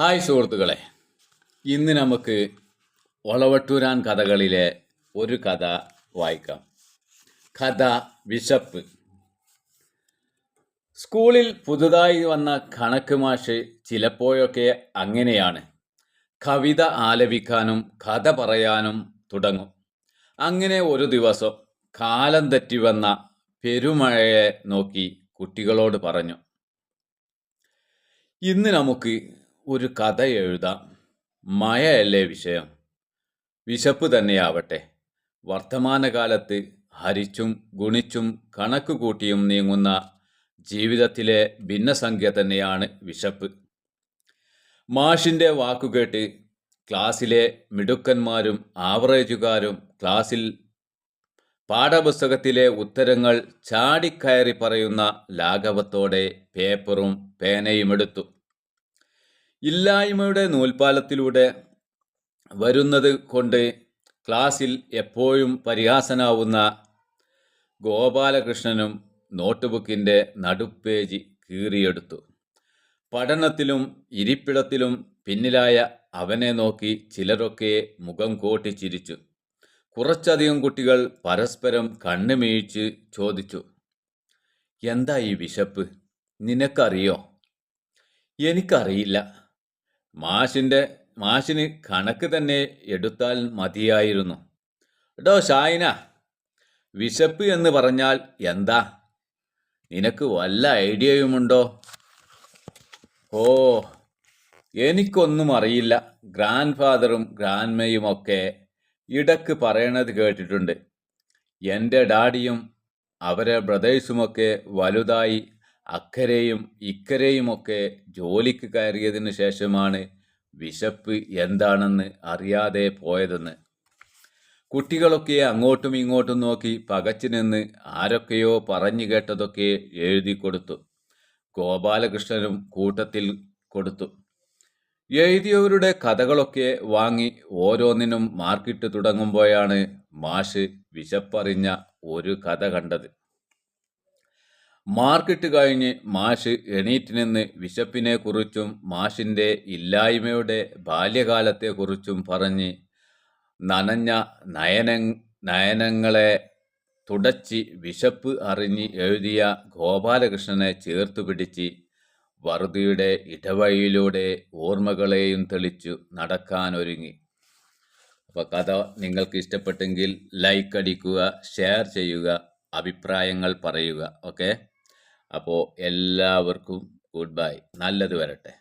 Hi സുഹൃത്തുക്കളെ. ഇന്ന് നമുക്ക് ഒളവട്ടൂരാൻ കഥകളിലെ ഒരു കഥ വായിക്കാം. കഥ വിശപ്പ്. സ്കൂളിൽ പുതുതായി വന്ന കണക്ക് മാഷ് ചിലപ്പോഴൊക്കെ അങ്ങനെയാണ്. കവിത ആലപിക്കാനും കഥ പറയാനും തുടങ്ങും. അങ്ങനെ ഒരു ദിവസം കാലം തെറ്റി വന്ന പെരുമഴയെ നോക്കി കുട്ടികളോട് പറഞ്ഞു ഇന്ന് നമുക്ക് ഒരു കഥ എഴുതാം. മഴയല്ലേ വിഷയം? വിശപ്പ് തന്നെയാവട്ടെ. വർത്തമാനകാലത്ത് ഹരിച്ചും ഗുണിച്ചും കണക്ക് കൂട്ടിയും നീങ്ങുന്ന ജീവിതത്തിലെ ഭിന്നസംഖ്യ തന്നെയാണ് വിശപ്പ്. മാഷിന്റെ വാക്കുകേട്ട് ക്ലാസ്സിലെ മിടുക്കന്മാരും ആവറേജുകാരും ക്ലാസ്സിൽ പാഠപുസ്തകത്തിലെ ഉത്തരങ്ങൾ ചാടിക്കയറി പറയുന്ന ലാഘവത്തോടെ പേപ്പറും പേനയും എടുത്തു. ഇല്ലായ്മയുടെ നൂൽപാലത്തിലൂടെ വരുന്നത് കൊണ്ട് ക്ലാസ്സിൽ എപ്പോഴും പരിഹാസനാവുന്ന ഗോപാലകൃഷ്ണനും നോട്ട്ബുക്കിന്റെ നടുപ്പേജ് കീറിയെടുത്തു. പഠനത്തിലും ഇരിപ്പിടത്തിലും പിന്നിലായ അവനെ നോക്കി ചിലരൊക്കെ മുഖം കോട്ടി ചിരിച്ചു. കുറച്ചധികം കുട്ടികൾ പരസ്പരം കണ്ണുമീഴ്ച്ച് ചോദിച്ചു എന്താ ഈ വിശപ്പ്? നിനക്കറിയോ? എനിക്കറിയില്ല. മാഷിന്റെ മാഷിന് കണക്ക് തന്നെ എടുത്താൽ മതിയായിരുന്നു. ഡോ ഷായിന വിശപ്പ് എന്ന് പറഞ്ഞാൽ എന്താ? നിനക്ക് വല്ല ഐഡിയയുമുണ്ടോ? ഓ എനിക്കൊന്നും അറിയില്ല. ഗ്രാൻഡ് ഫാദറും ഗ്രാൻഡ്മയും ഒക്കെ ഇടയ്ക്ക് പറയണത് കേട്ടിട്ടുണ്ട്. എന്റെ ഡാഡിയും അവരെ ബ്രദേഴ്സുമൊക്കെ വലുതായി അക്കരെയും ഇക്കരെയുമൊക്കെ ജോലിക്ക് കയറിയതിന് ശേഷമാണ് വിശപ്പ് എന്താണെന്ന് അറിയാതെ പോയതെന്ന്. കുട്ടികളൊക്കെ അങ്ങോട്ടും ഇങ്ങോട്ടും നോക്കി പകച്ചു നിന്ന് ആരൊക്കെയോ പറഞ്ഞു കേട്ടതൊക്കെ എഴുതി കൊടുത്തു. ഗോപാലകൃഷ്ണനും കൂട്ടത്തിൽ കൊടുത്തു. എഴുതിയവരുടെ കഥകളൊക്കെ വാങ്ങി ഓരോന്നിനും മാർക്കിട്ട് തുടങ്ങുമ്പോഴാണ് മാഷ് വിശപ്പറിഞ്ഞ ഒരു കഥ കണ്ടത്. മാർക്കിട്ട് കഴിഞ്ഞ് മാഷ് എണീറ്റ് നിന്ന് വിശപ്പിനെ കുറിച്ചും മാഷിന്റെ ഇല്ലായ്മയുടെ ബാല്യകാലത്തെക്കുറിച്ചും പറഞ്ഞ് നനഞ്ഞ നയന നയനങ്ങളെ തുടച്ചി വിശപ്പ് അറിഞ്ഞ് എഴുതിയ ഗോപാലകൃഷ്ണനെ ചേർത്തു പിടിച്ച് വറുതിയുടെ ഇടവഴിയിലൂടെ ഓർമ്മകളെയും തെളിച്ചു നടക്കാനൊരുങ്ങി അപ്പോൾ കഥ നിങ്ങൾക്ക് ഇഷ്ടപ്പെട്ടെങ്കിൽ ലൈക്ക് അടിക്കുക ഷെയർ ചെയ്യുക അഭിപ്രായങ്ങൾ പറയുക. ഓക്കെ? അപ്പോൾ എല്ലാവർക്കും ഗുഡ് ബൈ. നല്ലത് വരട്ടെ.